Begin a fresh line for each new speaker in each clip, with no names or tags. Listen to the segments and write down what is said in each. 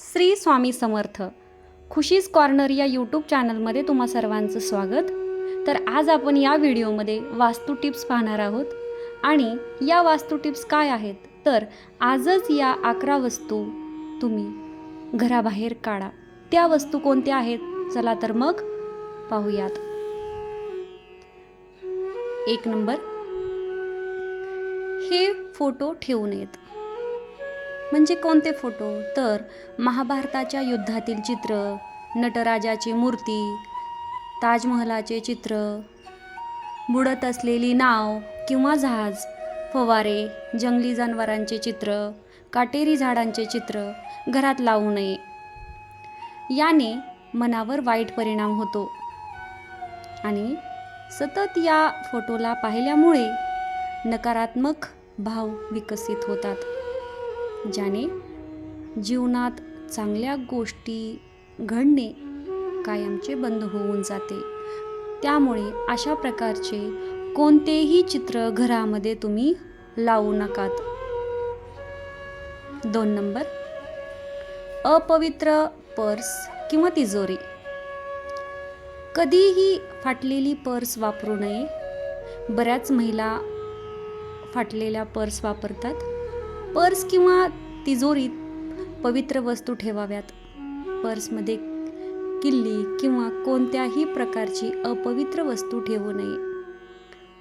Shri Swami Samarth. Khushi's corner या YouTube चॅनलमध्ये तुम्हा सर्वांचं स्वागत. तर आज आपण या व्हिडिओमध्ये वास्तू टिप्स पाहणार आहोत. आणि या वास्तू टिप्स काय आहेत? तर आजच या अकरा वस्तू तुम्ही घराबाहेर काढा. त्या वस्तू कोणत्या आहेत? चला तर मग पाहूयात. एक नंबर. हे फोटो ठेवू नयेत म्हणजे कोणते फोटो? तर महाभारताच्या युद्धातील चित्र नटराजाची मूर्ती ताजमहलाचे चित्र बुडत असलेली नाव किंवा जहाज फवारे जंगली जनावरांचे चित्र काटेरी झाडांचे चित्र घरात लावू नये. याने मनावर वाईट परिणाम होतो. आणि सतत या फोटोला पाहिल्यामुळे नकारात्मक भाव विकसित होतात. ज्याने जीवनात चांगल्या गोष्टी घडणे कायमचे बंद होऊन जाते. त्यामुळे अशा प्रकारचे कोणतेही चित्र घरामध्ये तुम्ही लावू नकात. दोन नंबर. अपवित्र पर्स किंवा तिजोरी. कधीही फाटलेली पर्स वापरू नये. बऱ्याच महिला फाटलेल्या पर्स वापरतात. पर्स किंवा तिजोरीत पवित्र वस्तू ठेवाव्यात. पर्समध्ये किल्ली किंवा कोणत्याही प्रकारची अपवित्र वस्तू ठेवू नये.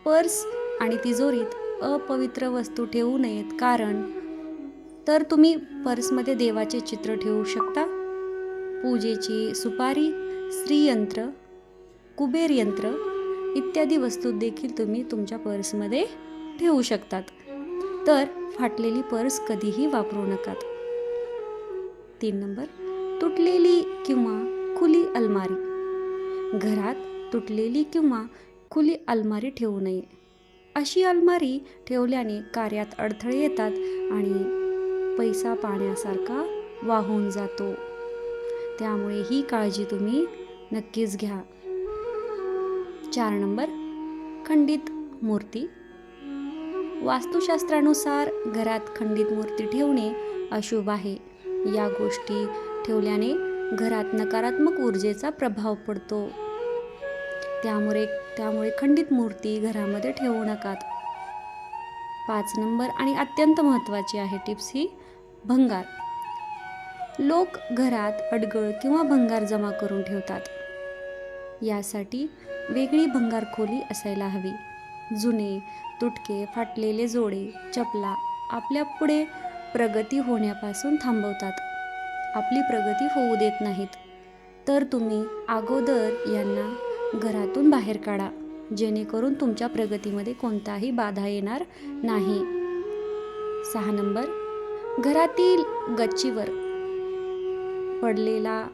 पर्स आणि तिजोरीत अपवित्र वस्तू ठेवू नयेत कारण तर तुम्ही पर्समध्ये देवाचे चित्र ठेवू शकता. पूजेची सुपारी श्रीयंत्र कुबेर यंत्र इत्यादी वस्तू देखील तुम्ही तुमच्या पर्समध्ये ठेवू शकतात. तर फाटलेली पर्स कधीही वापरू नकात. तीन नंबर तुटलेली किंवा खुली अलमारी. घरात तुटलेली किंवा खुली अलमारी ठेवू नये. अशी अलमारी ठेवल्याने कार्यात अडथळे येतात आणि पैसा पाण्यासारखा वाहून जातो. त्यामुळे ही काळजी तुम्ही नक्कीच घ्या. चार नंबर खंडित मूर्ती. वास्तुशास्त्रानुसार घरात खंडित मूर्ती ठेवणे अशुभ आहे. या गोष्टी ठेवल्याने घरात नकारात्मक ऊर्जेचा प्रभाव पडतो. त्यामुळे त्यामुळे खंडित मूर्ती घरामध्ये ठेवू नकात. पाच नंबर आणि अत्यंत महत्त्वाची आहे टिप्स ही भंगार. लोक घरात अडगळ किंवा भंगार जमा करून ठेवतात. यासाठी वेगळी भंगार खोली असायला हवी. जुने तुटके फाटलेले जोडे चपला आपल्या पुढे प्रगती होण्यापासून थांबवतात. आपली प्रगती होऊ देत नाहीत. तर तुम्ही अगोदर यांना घरातून बाहेर काढा जेणेकरून तुमच्या प्रगतीमध्ये कोणताही बाधा येणार नाही. सहा नंबर. घरातील गच्चीवर पडलेला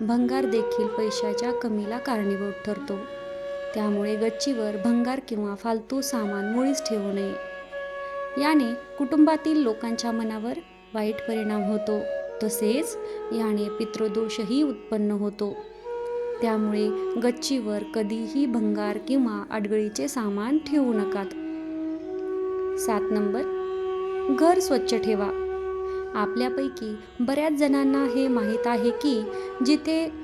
भंगार देखील पैशाच्या कमीला कारणीभूत ठरतो. त्यामुळे गच्चीवर भंगार किंवा फालतू सामान मुळीच ठेवू नये. याने कुटुंबातील लोकांच्या मनावर वाईट परिणाम होतो. तसेच याने पितृदोषही उत्पन्न होतो. त्यामुळे गच्चीवर कधीही भंगार किंवा अडगळीचे सामान ठेवू नकात सात नंबर. घर स्वच्छ ठेवा. आपल्यापैकी बऱ्याच जणांना हे माहीत आहे की जिथे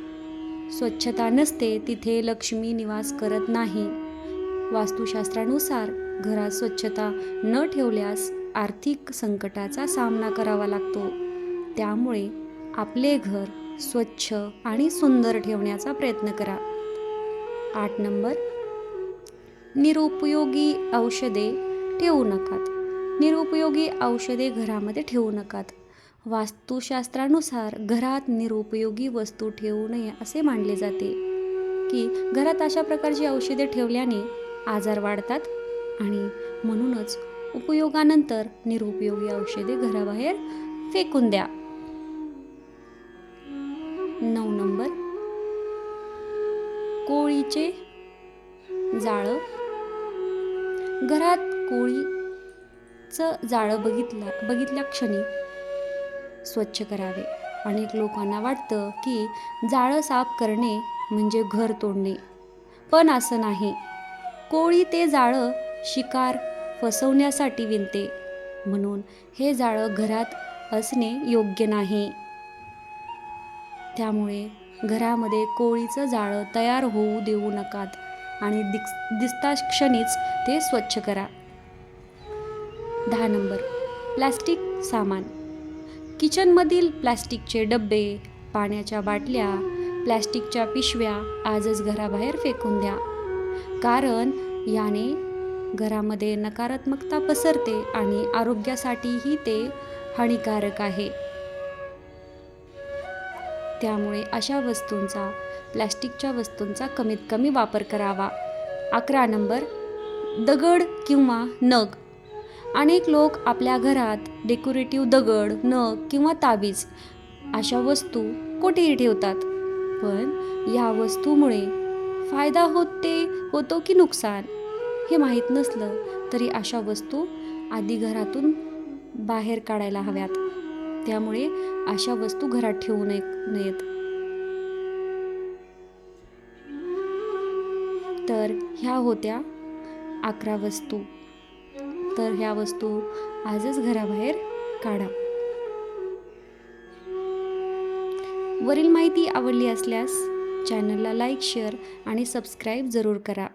स्वच्छता नसते तिथे लक्ष्मी निवास करत नाही. वास्तुशास्त्रानुसार घरात स्वच्छता न ठेवल्यास आर्थिक संकटाचा सामना करावा लागतो. त्यामुळे आपले घर स्वच्छ आणि सुंदर ठेवण्याचा प्रयत्न करा. आठ नंबर. निरुपयोगी औषधे ठेवू नकात. निरुपयोगी औषधे घरामध्ये ठेवू नकात. वास्तुशास्त्रानुसार घरात निरुपयोगी वस्तू ठेवू नये असे मानले जाते. की घरात अशा प्रकारची औषधे ठेवल्याने आजार वाढतात आणि म्हणूनच उपयोगानंतर निरुपयोगी औषधे घराबाहेर फेकून द्या. नऊ नंबर. कोळीचे जाळं. घरात कोळीचं जाळं बघितलं बघितल्या क्षणी स्वच्छ करावे. अनेक लोकांना वाटतं की जाळं साफ करणे म्हणजे घर तोडणे. पण असं नाही. कोळी ते जाळं शिकार फसवण्यासाठी विणते. म्हणून हे जाळं घरात असणे योग्य नाही. त्यामुळे घरामध्ये कोळीचं जाळं तयार होऊ देऊ नकात आणि दिस दिसता क्षणीच ते स्वच्छ करा. दहा नंबर. प्लॅस्टिक सामान. किचनमधील प्लॅस्टिकचे डबे पाण्याच्या बाटल्या प्लॅस्टिकच्या पिशव्या आजच घराबाहेर फेकून द्या. कारण याने घरामध्ये नकारात्मकता पसरते आणि आरोग्यासाठीही ते हानिकारक आहे. त्यामुळे अशा वस्तूंचा प्लॅस्टिकच्या वस्तूंचा कमीत कमी वापर करावा. अकरा नंबर दगड किंवा नग. अनेक लोक आपल्या घरात डेकोरेटिव्ह दगड नग किंवा ताबीज अशा वस्तू कोठेही ठेवतात. पण या वस्तूमुळे फायदा होते होतो की नुकसान हे माहीत नसलं तरी अशा वस्तू आधी घरातून बाहेर काढायला हव्यात. त्यामुळे अशा वस्तू घरात ठेवू नये नयेत. तर ह्या होत्या अकरा वस्तू. तर ह्या वस्तू आजच घराबाहेर काढा. वरील माहिती आवडली असल्यास चॅनलला लाईक शेअर आणि सबस्क्राईब जरूर करा.